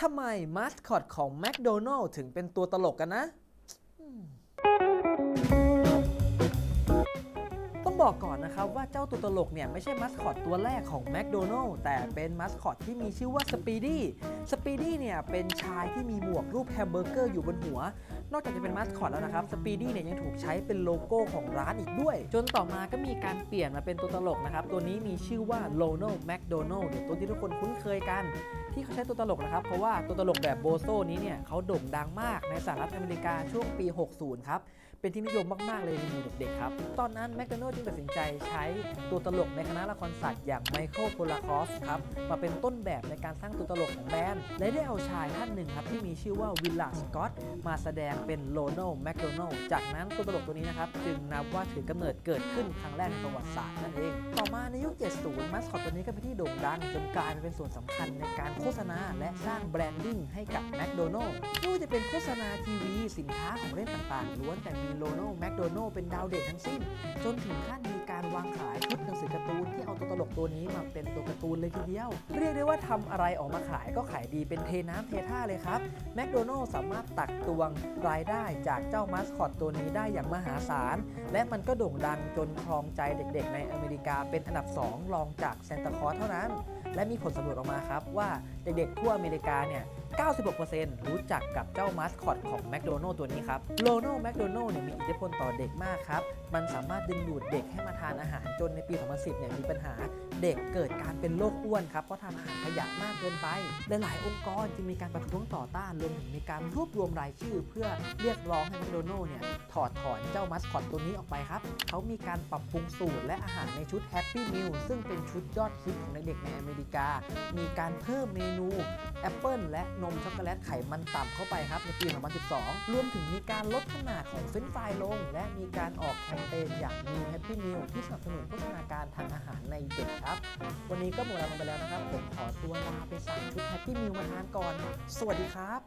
ทำไมมาสคอตของแมคโดนัลล์ถึงเป็นตัวตลกกันนะ ต้องบอกก่อนนะครับว่าเจ้าตัวตลกเนี่ยไม่ใช่มัสคอตตัวแรกของแมคโดนัลล์แต่เป็นมัสคอตที่มีชื่อว่าสปีดี้ สปีดี้เนี่ยเป็นชายที่มีหมวกรูปแฮมเบอร์เกอร์อยู่บนหัว นอกจากจะเป็นมาสคอตแล้วนะครับสปีดี้เนี่ยยังถูกใช้เป็นโลโก้ของร้านอีกด้วย จนต่อมาก็มีการเปลี่ยนมาเป็นตัวตลกนะครับ ตัวนี้มีชื่อว่าโลโนแมคโดนัล s หรือตัวที่ทุกคนคุ้นเคยกัน ที่เขาใช้ตัวตลกนะครับ เพราะว่าตัวตลกแบบโบโซนี้เนี่ยเขาโด่งดังมากในสหรัฐอเมริกาช่วงปี 60 ครับเป็นที่นิยมมากๆเลยในหมู่เด็กๆครับ ตอนนั้นแม d โดนัล s จึงตัดสินใจใช้ตัวตลกในคณะละครสัตว์อย่างไมเคิลโพลาคอฟครับมาเป็นต้นแบบในการสร้างตัวตลกของแบรนด์และได้เอาชายท่านหนึ่งครับที่มีชื่อว่าวิลล่าสกอตมาแสดงเป็นโลโนแม d โดนัล s จากนั้นตัวตลกตัวนี้นะครับจึงนับว่าถือกำเนิดเกิดขึ้นครั้งแรกในประวัติศาสตร์นั่นเอง ต่อมาในยุค 70 มัสคอตตัวนี้ก็เป็นที่โด่งดังจนกลายมาเป็นส่วนสำคัญในการโฆษณาและสร้างแบรนดิ้งให้กับแม d โดนัล s ไม่ว่าจะเป็นโฆษณาทีวีสินค้าของเล่นต่างๆล้วนแต่มีโลโนแมคโดนัลเป็นดาวเด่นทั้งสิ้น จนถึงขั้นมี การวางขายชุดหนังสือการ์ตูนที่เอาตัวตลกตัวนี้มาเป็นตัวการ์ตูนเลยทีเดียว เรียกได้ว่าทำอะไรออกมาขายก็ขายดีเป็นเทน้ำเทท่าเลยครับแม d โดนัล s สามารถตักตวงรายได้จากเจ้ามาสคอตตัวนี้ได้อย่างมหาศาล และมันก็โด่งดังจนครองใจเด็กๆ ในอเมริกาเป็นอันดับ 2 รองจากเซนตาคลอสเท่านั้น และมีผลสำรวจออกมาครับว่าเด็กๆทั่วอเมริกาเนี่ย96%รู้จักกับเจ้ามาสคอตของแม d โดนัล s ตัวนี้ครับโลโน่แม d โดนัล s เนี่ยมีอิทธิพลต่อเด็กมากครับ มันสามารถดึงดูดเด็กให้มาทานอาหารจนในปี 2010 เนี่ยมีปัญหาเด็กเกิดการเป็นโรคอ้วนครับ เพราะทานอาหารขยะมากเกินไป หลาย ๆ องค์กรจึงมีการประท้วงต่อต้านรวมถึงมีการรวบรวมรายชื่อ เพื่อเรียกร้องให้แม d โดนัล s เนี่ยถอดถอนเจ้ามาสคอตตัวนี้ออกไปครับ เขามีการปรับปรุงสูตรและอาหารในชุด Happy Meal ซึ่งเป็นชุดยอดฮิตของเด็กๆในอเมริกา มีการเพิ่มเมนูแอปเปิลและนมช็อกโกแลตไขมันต่ำเข้าไปครับในปี 2012 รวมถึงมีการลดขนาดของเฟรนฟรายลง และมีการออกแคมเปญอย่าง New Happy Meal ที่สนับสนุนโภชนาการทางอาหารในเด็กครับ วันนี้ก็หมดเวลาลงไปแล้วนะครับ ผมขอตัวลาไปสั่งชุดแฮปปี้มิวมาทานก่อน สวัสดีครับ